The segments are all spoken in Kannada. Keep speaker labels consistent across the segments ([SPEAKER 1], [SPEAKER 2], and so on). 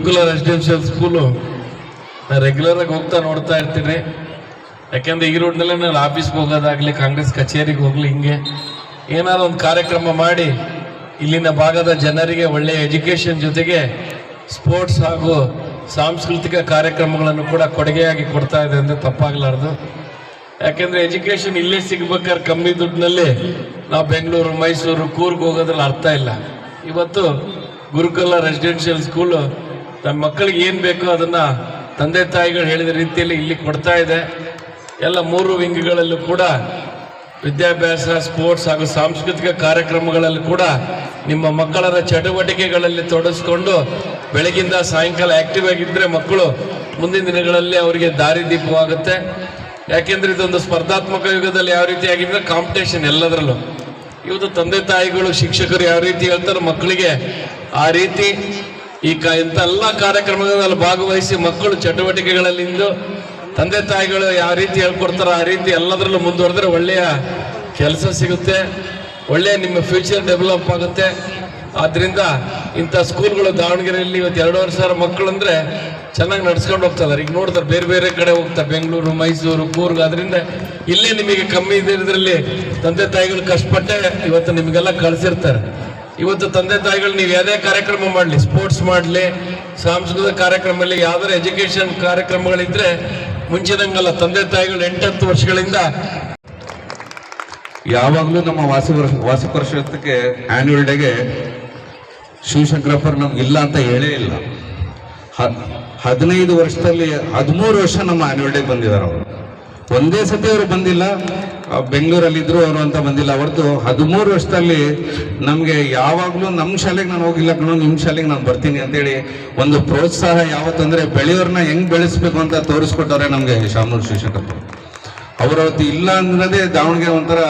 [SPEAKER 1] ಗುರುಕುಲ ರೆಸಿಡೆನ್ಷಿಯಲ್ ಸ್ಕೂಲು ನಾನು ರೆಗ್ಯುಲರ್ ಆಗಿ ಹೋಗ್ತಾ ನೋಡ್ತಾ ಇರ್ತೀನಿ. ಯಾಕೆಂದ್ರೆ ಈ ರೋಡ್ನಲ್ಲೇ ನಾನು ಆಫೀಸ್ಗೆ ಹೋಗೋದಾಗಲಿ, ಕಾಂಗ್ರೆಸ್ ಕಚೇರಿಗೆ ಹೋಗ್ಲಿ, ಹಿಂಗೆ ಏನಾದ್ರು ಒಂದು ಕಾರ್ಯಕ್ರಮ ಮಾಡಿ, ಇಲ್ಲಿನ ಭಾಗದ ಜನರಿಗೆ ಒಳ್ಳೆಯ ಎಜುಕೇಷನ್ ಜೊತೆಗೆ ಸ್ಪೋರ್ಟ್ಸ್ ಹಾಗೂ ಸಾಂಸ್ಕೃತಿಕ ಕಾರ್ಯಕ್ರಮಗಳನ್ನು ಕೂಡ ಕೊಡುಗೆಯಾಗಿ ಕೊಡ್ತಾ ಇದೆ ಅಂದರೆ ತಪ್ಪಾಗಲಾರ್ದು. ಯಾಕೆಂದರೆ ಎಜುಕೇಶನ್ ಇಲ್ಲೇ ಸಿಗ್ಬೇಕಾದ್ರೆ ಕಮ್ಮಿ ದುಡ್ಡಿನಲ್ಲಿ ನಾವು ಬೆಂಗಳೂರು, ಮೈಸೂರು, ಕೂರ್ಗ್ ಹೋಗೋದ್ರಲ್ಲಿ ಅರ್ಥ ಇಲ್ಲ. ಇವತ್ತು ಗುರುಕುಲ ರೆಸಿಡೆನ್ಷಿಯಲ್ ಸ್ಕೂಲು ನಮ್ಮ ಮಕ್ಕಳಿಗೆ ಏನು ಬೇಕೋ ಅದನ್ನು ತಂದೆ ತಾಯಿಗಳು ಹೇಳಿದ ರೀತಿಯಲ್ಲಿ ಇಲ್ಲಿ ಕೊಡ್ತಾ ಇದೆ. ಎಲ್ಲ ಮೂರು ವಿಂಗ್ಗಳಲ್ಲೂ ಕೂಡ ವಿದ್ಯಾಭ್ಯಾಸ, ಸ್ಪೋರ್ಟ್ಸ್ ಹಾಗೂ ಸಾಂಸ್ಕೃತಿಕ ಕಾರ್ಯಕ್ರಮಗಳಲ್ಲಿ ಕೂಡ ನಿಮ್ಮ ಮಕ್ಕಳರ ಚಟುವಟಿಕೆಗಳಲ್ಲಿ ತೊಡಸ್ಕೊಂಡು ಬೆಳಗಿಂದ ಸಾಯಂಕಾಲ ಆಕ್ಟಿವ್ ಆಗಿದ್ದರೆ ಮಕ್ಕಳು ಮುಂದಿನ ದಿನಗಳಲ್ಲಿ ಅವರಿಗೆ ದಾರಿದೀಪವಾಗುತ್ತೆ ಯಾಕೆಂದರೆ ಇದೊಂದು ಸ್ಪರ್ಧಾತ್ಮಕ ಯುಗದಲ್ಲಿ ಯಾವ ರೀತಿ ಆಗಿದ್ರೆ ಕಾಂಪಿಟೇಷನ್ ಎಲ್ಲದರಲ್ಲೂ. ಇವತ್ತು ತಂದೆ ತಾಯಿಗಳು ಶಿಕ್ಷಕರು ಯಾವ ರೀತಿ ಹೇಳ್ತಾರೋ ಮಕ್ಕಳಿಗೆ ಆ ರೀತಿ ಈ ಕ ಇಂಥ ಎಲ್ಲ ಕಾರ್ಯಕ್ರಮಗಳಲ್ಲಿ ಭಾಗವಹಿಸಿ ಮಕ್ಕಳು ಚಟುವಟಿಕೆಗಳಲ್ಲಿಂದು ತಂದೆ ತಾಯಿಗಳು ಯಾವ ರೀತಿ ಹೇಳ್ಕೊಡ್ತಾರೋ ಆ ರೀತಿ ಎಲ್ಲದರಲ್ಲೂ ಮುಂದುವರೆದ್ರೆ ಒಳ್ಳೆಯ ಕೆಲಸ ಸಿಗುತ್ತೆ, ಒಳ್ಳೆಯ ನಿಮ್ಮ ಫ್ಯೂಚರ್ ಡೆವಲಪ್ ಆಗುತ್ತೆ. ಆದ್ದರಿಂದ ಇಂಥ ಸ್ಕೂಲ್ಗಳು ದಾವಣಗೆರೆಯಲ್ಲಿ ಇವತ್ತು ಎರಡೂವರೆ ಸಾವಿರ ಮಕ್ಕಳು ಅಂದರೆ ಚೆನ್ನಾಗಿ ನಡ್ಸ್ಕೊಂಡು ಹೋಗ್ತಾರೆ ಈಗ ನೋಡ್ತಾರೆ ಬೇರೆ ಬೇರೆ ಕಡೆ ಹೋಗ್ತಾರೆ ಬೆಂಗಳೂರು, ಮೈಸೂರು, ಕೂರ್ಗ್ ಅದರಿಂದ ಇಲ್ಲೇ ನಿಮಗೆ ಕಮ್ಮಿ ಇದರಲ್ಲಿ ತಂದೆ ತಾಯಿಗಳು ಕಷ್ಟಪಟ್ಟೆ ಇವತ್ತು ನಿಮಗೆಲ್ಲ ಕಳ್ಸಿರ್ತಾರೆ. ಇವತ್ತು ತಂದೆ ತಾಯಿಗಳು ನೀವು ಯಾವುದೇ ಕಾರ್ಯಕ್ರಮ ಮಾಡಲಿ ಸ್ಪೋರ್ಟ್ಸ್ ಮಾಡಲಿ, ಸಾಂಸ್ಕೃತಿಕ ಕಾರ್ಯಕ್ರಮದಲ್ಲಿ ಯಾವ್ದಾರು ಎಜುಕೇಷನ್ ಕಾರ್ಯಕ್ರಮಗಳಿದ್ರೆ ಮುಂಚಿನಂಗಲ್ಲ, ತಂದೆ ತಾಯಿಗಳು ಎಂಟತ್ತು ವರ್ಷಗಳಿಂದ
[SPEAKER 2] ಯಾವಾಗಲೂ ನಮ್ಮ ವಾಸಿ ಪರಿಷತ್ಗೆ ಆನ್ಯುವಲ್ ಡೇಗೆ ಶಿವಶಂಕರಪ್ಪರು ನಮ್ಗೆ ಇಲ್ಲ ಅಂತ ಹೇಳೇ ಇಲ್ಲ. ಹದಿನೈದು ವರ್ಷದಲ್ಲಿ ಹದಿಮೂರು ವರ್ಷ ನಮ್ಮ ಆನ್ಯುವಲ್ ಡೇಗೆ ಬಂದಿದ್ದಾರೆ ಅವರು. ಒಂದೇ ಸತಿ ಅವರು ಬಂದಿಲ್ಲ ಬೆಂಗಳೂರಲ್ಲಿದ್ದರು ಅವರು ಅಂತ ಬಂದಿಲ್ಲ. ಹೊರತು ಹದಿಮೂರು ವರ್ಷದಲ್ಲಿ ನಮಗೆ ಯಾವಾಗಲೂ ನಮ್ಮ ಶಾಲೆಗೆ ನಾನು ಹೋಗಿಲ್ಲ ಕಣೋ ನಿಮ್ಮ ಶಾಲೆಗೆ ನಾನು ಬರ್ತೀನಿ ಅಂತೇಳಿ ಒಂದು ಪ್ರೋತ್ಸಾಹ ಯಾವತ್ತು ಅಂದರೆ ಬೆಳೆಯೋರನ್ನ ಹೆಂಗೆ ಬೆಳೆಸ್ಬೇಕು ಅಂತ ತೋರಿಸ್ಕೊಟ್ಟವ್ರೆ ನಮಗೆ ಶಾಮೂರು ಶಿಕ್ಷಕರು ಅವರವತ್ತು ಇಲ್ಲ ಅನ್ನೋದೇ ದಾವಣಗೆರೆ ಒಂಥರ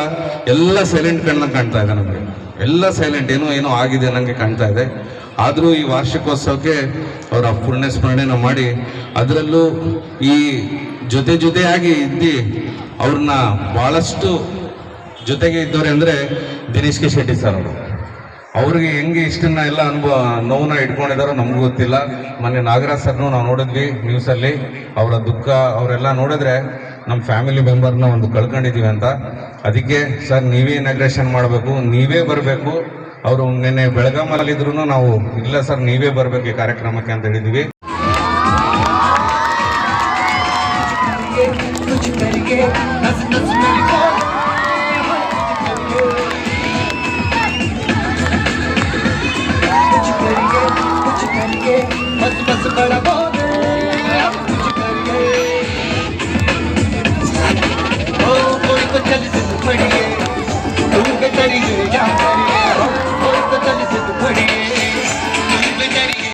[SPEAKER 2] ಎಲ್ಲ ಸೈಲೆಂಟ್ ಕಣ್ಣ ಕಾಣ್ತಾ ಇದೆ ನಮಗೆ. ಎಲ್ಲ ಸೈಲೆಂಟ್ ಏನೋ ಏನೋ ಆಗಿದೆ ನನಗೆ ಕಾಣ್ತಾ ಇದೆ. ಆದರೂ ಈ ವಾರ್ಷಿಕೋತ್ಸವಕ್ಕೆ ಅವರ ಪುಣ್ಯ ಸ್ಮರಣೆನ ಮಾಡಿ, ಅದರಲ್ಲೂ ಈ ಜೊತೆ ಜೊತೆಯಾಗಿ ಇದ್ದು, ಅವ್ರನ್ನ ಭಾಳಷ್ಟು ಜೊತೆಗೆ ಇದ್ದವ್ರೆ ಅಂದರೆ ದಿನೇಶ್ ಕೆ ಶೆಟ್ಟಿ ಸರ್ ಅವರು. ಅವ್ರಿಗೆ ಹೆಂಗೆ ಇಷ್ಟನ್ನ ಎಲ್ಲ ಅನುಭವ ನೋವನ್ನ ಇಟ್ಕೊಂಡಿದಾರೋ ನಮಗೂ ಗೊತ್ತಿಲ್ಲ. ಮೊನ್ನೆ ನಾಗರಾಜ್ ಸರ್ನು ನಾವು ನೋಡಿದ್ವಿ ನ್ಯೂಸಲ್ಲಿ ಅವರ ದುಃಖ, ಅವರೆಲ್ಲ ನೋಡಿದ್ರೆ ನಮ್ಮ ಫ್ಯಾಮಿಲಿ ಮೆಂಬರ್ನ ಒಂದು ಕಳ್ಕೊಂಡಿದ್ದೀವಿ ಅಂತ. ಅದಕ್ಕೆ ಸರ್ ನೀವೇ ಇನಾಗ್ರೇಷನ್ ಮಾಡಬೇಕು, ನೀವೇ ಬರಬೇಕು. ಅವರು ನಿನ್ನೆ ಬೆಳಗಾಮಲ್ಲಿದ್ರು ನಾವು, ಇಲ್ಲ ಸರ್ ನೀವೇ ಬರಬೇಕು ಈ ಕಾರ್ಯಕ್ರಮಕ್ಕೆ ಅಂತ ಹೇಳಿದ್ವಿ.